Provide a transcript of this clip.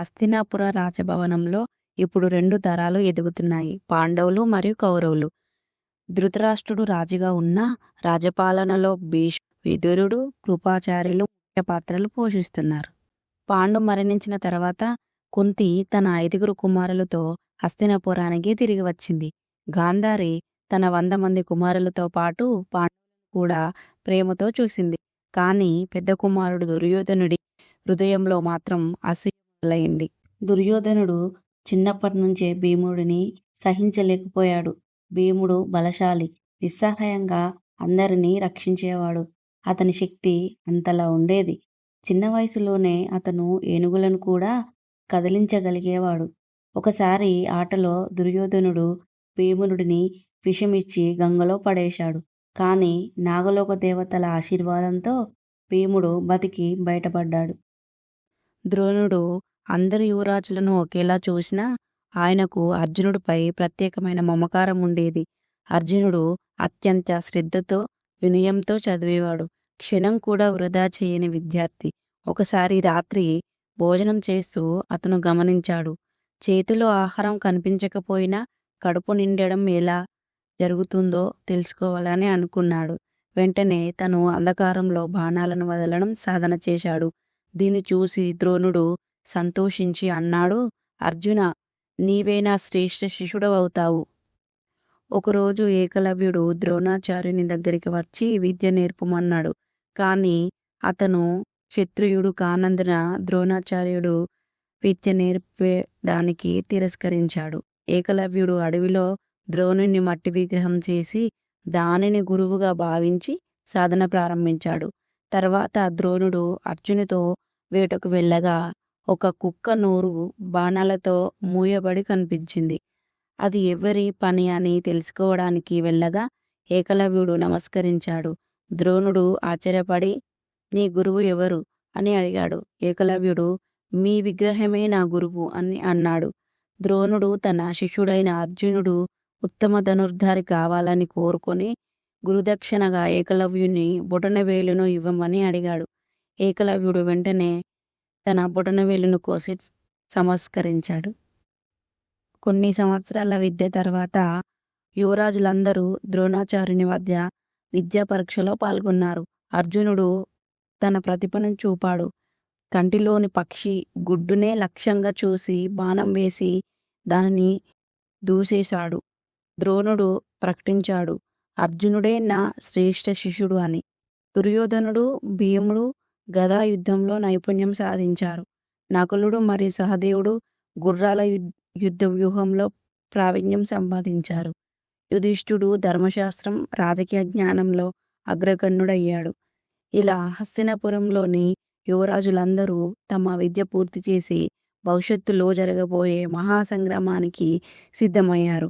హస్తినాపుర రాజభవనంలో ఇప్పుడు రెండు తరాలు ఎదుగుతున్నాయి. పాండవులు మరియు కౌరవులు. ధృతరాష్ట్రుడు రాజుగా ఉన్న రాజపాలనలో భీష్ విదురుడు కృపాచార్యులు ముఖ్య పాత్రలు పోషిస్తున్నారు. పాండు మరణించిన తర్వాత కుంతి తన ఐదుగురు కుమారులతో హస్తినాపురానికి తిరిగి వచ్చింది. గాంధారి తన వంద మంది కుమారులతో పాటు పాండవులను కూడా ప్రేమతో చూసింది. కానీ పెద్ద కుమారుడు దుర్యోధనుడి హృదయంలో మాత్రం అసూయ మొదలైంది దుర్యోధనుడు చిన్నప్పటి నుంచే భీముడిని సహించలేకపోయాడు. భీముడు బలశాలి నిస్సహాయంగా అందరినీ రక్షించేవాడు. అతని శక్తి అంతలా ఉండేది. చిన్న వయసులోనే అతను ఏనుగులను కూడా కదిలించగలిగేవాడు. ఒకసారి ఆటలో దుర్యోధనుడు భీమునుడిని విషమిచ్చి గంగలో పడేశాడు. కానీ నాగలోక దేవతల ఆశీర్వాదంతో భీముడు బతికి బయటపడ్డాడు. ద్రోణుడు అందరు యువరాజులను ఒకేలా చూసినా ఆయనకు అర్జునుడిపై ప్రత్యేకమైన మమకారం ఉండేది. అర్జునుడు అత్యంత శ్రద్ధతో వినయంతో చదివేవాడు. క్షణం కూడా వృధా చేయని విద్యార్థి. ఒకసారి రాత్రి భోజనం చేస్తూ అతను గమనించాడు. చేతిలో ఆహారం కనిపించకపోయినా కడుపు నిండడం ఎలా జరుగుతుందో తెలుసుకోవాలని అనుకున్నాడు. వెంటనే తను అంధకారంలో బాణాలను వదలడం సాధన చేశాడు. దీన్ని చూసి ద్రోణుడు సంతోషించి అన్నాడు అర్జున నీవేనా శ్రేష్ఠ శిష్యుడవవుతావు. ఒకరోజు ఏకలవ్యుడు ద్రోణాచార్యుని దగ్గరికి వచ్చి విద్య నేర్పమన్నాడు. కానీ అతను క్షత్రియుడు కానందున ద్రోణాచార్యుడు విద్య నేర్పడానికి తిరస్కరించాడు. ఏకలవ్యుడు అడవిలో ద్రోణుణ్ణి మట్టి విగ్రహం చేసి దానిని గురువుగా భావించి సాధన ప్రారంభించాడు. తర్వాత ద్రోణుడు అర్జునుతో వేటకు వెళ్ళగా ఒక కుక్క నోరు బాణాలతో మూయబడి కనిపించింది. అది ఎవరి పని అని తెలుసుకోవడానికి వెళ్ళగా ఏకలవ్యుడు నమస్కరించాడు. ద్రోణుడు ఆశ్చర్యపడి నీ గురువు ఎవరు? అని అడిగాడు. ఏకలవ్యుడు మీ విగ్రహమే నా గురువు అని అన్నాడు. ద్రోణుడు తన శిష్యుడైన అర్జునుడు ఉత్తమ ధనుర్ధారి కావాలని కోరుకొని గురుదక్షిణగా ఏకలవ్యుని బొటనవేలును ఇవ్వమని అడిగాడు. ఏకలవ్యుడు వెంటనే తన బొటనవేలును కోసి సమస్కరించాడు కొన్ని సంవత్సరాల విద్య తర్వాత యువరాజులందరూ ద్రోణాచార్యుని వద్ద విద్యా పరీక్షలో పాల్గొన్నారు. అర్జునుడు తన ప్రతిభను చూపాడు. కంటిలోని పక్షి గుడ్డునే లక్ష్యంగా చూసి బాణం వేసి దానిని దూసేశాడు. ద్రోణుడు ప్రకటించాడు అర్జునుడే నా శ్రేష్ఠ శిష్యుడు అని. దుర్యోధనుడు భీముడు గదా యుద్ధంలో నైపుణ్యం సాధించారు. నకులుడు మరియు సహదేవుడు గుర్రాల యుద్ధ వ్యూహంలో ప్రావీణ్యం సంపాదించారు. యుధిష్ఠుడు ధర్మశాస్త్రం రాజకీయ జ్ఞానంలో అగ్రగణ్యుడయ్యాడు. ఇలా హస్తినపురంలోని యువరాజులందరూ తమ విద్య పూర్తి చేసి భవిష్యత్తులో జరగబోయే మహాసంగ్రామానికి సిద్ధమయ్యారు.